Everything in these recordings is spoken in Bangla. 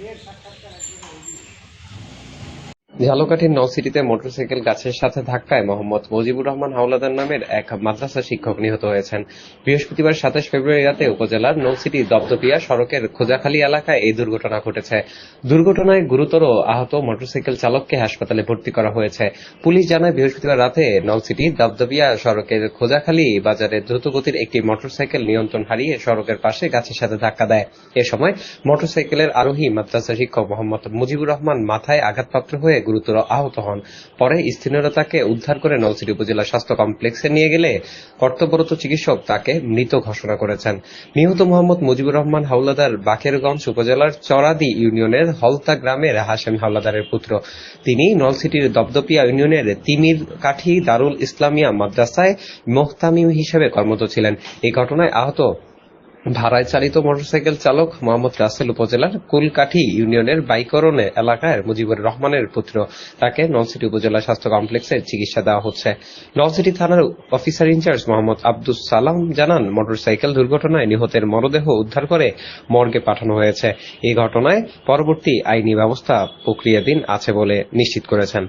ये सख्त का रखने होगी ঝালকাঠির নলসিটিতে মোটরসাইকেল গাছের সাথে ধাক্কায় মোহাম্মদ মুজিবুর রহমান হাওলাদার নামের এক মাদ্রাসা শিক্ষক নিহত হয়েছেন। বৃহস্পতিবার সাতাশ ফেব্রুয়ারি রাতে উপজেলার নলসিটি দপদপিয়া সড়কের খোঁজাখালী এলাকায় এই দুর্ঘটনা ঘটেছে। দুর্ঘটনায় গুরুতর আহত মোটরসাইকেল চালককে হাসপাতালে ভর্তি করা হয়েছে। পুলিশ জানায়, বৃহস্পতিবার রাতে নলসিটি দপদপিয়া সড়কের খোঁজাখালী বাজারে দ্রুতগতির একটি মোটরসাইকেল নিয়ন্ত্রণ হারিয়ে সড়কের পাশে গাছের সাথে ধাক্কা দেয়। এ সময় মোটরসাইকেলের আরোহী মাদ্রাসা শিক্ষক মোহাম্মদ মুজিবুর রহমান মাথায় আঘাতপ্রাপ্ত হয়ে গুরুতর আহত হন। পরে স্থানীয়রা তাকে উদ্ধার করে নলছিটি উপজেলা স্বাস্থ্য কমপ্লেক্সে নিয়ে গেলে কর্তব্যরত চিকিৎসক তাকে মৃত ঘোষণা করেছেন। নিহত মোহাম্মদ মুজিবুর রহমান হাওলাদার বাকেরগঞ্জ উপজেলার চরাদি ইউনিয়নের হলতা গ্রামের হাশেম হাওলাদারের পুত্র। তিনি নলসিটির দপদপিয়া ইউনিয়নের তিমির কাঠি দারুল ইসলামিয়া মাদ্রাসায় মোহতামিম হিসেবে কর্মরত ছিলেন। এই ঘটনায় আহত ভাড়ায় চালিত মোটরসাইকেল চালক মোহাম্মদ রাসেল উপজেলার কুলকাঠি ইউনিয়নের বাইকরণে এলাকার মুজিবুর রহমানের পুত্র তাকে নলসিটি উপজেলা স্বাস্থ্য কমপ্লেক্সে চিকিৎসা দেওয়া হচ্ছে। নলসিটি থানার অফিসার ইনচার্জ মোহাম্মদ আব্দুস সালাম জানান, মোটরসাইকেল দুর্ঘটনায় নিহতের মরদেহ উদ্ধার করে মর্গে পাঠানো হয়েছে। এই ঘটনায় পরবর্তী আইনি ব্যবস্থা প্রক্রিয়াধীন আছে বলে নিশ্চিত করেছেন।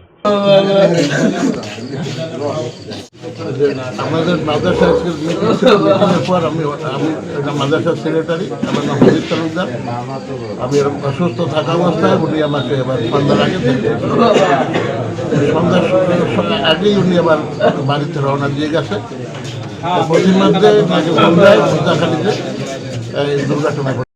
আমাদের মাদ্রাসা আজকে মিটিংয়ের পর আমি আমি এটা মাদ্রাসার সেক্রেটারি আমার নাম হরিদ তালুকদার। আমি এরকম অসুস্থ থাকা অবস্থায় উনি আমাকে এবার সন্ধ্যার আগে থেকে সন্ধ্যার আগেই উনি আবার বাড়িতে রওনা দিয়ে গেছে। পশ্চিমাধ্যে তাকে সন্ধ্যায়, সন্ধ্যাখালিতে এই দুর্ঘটনা ঘটে।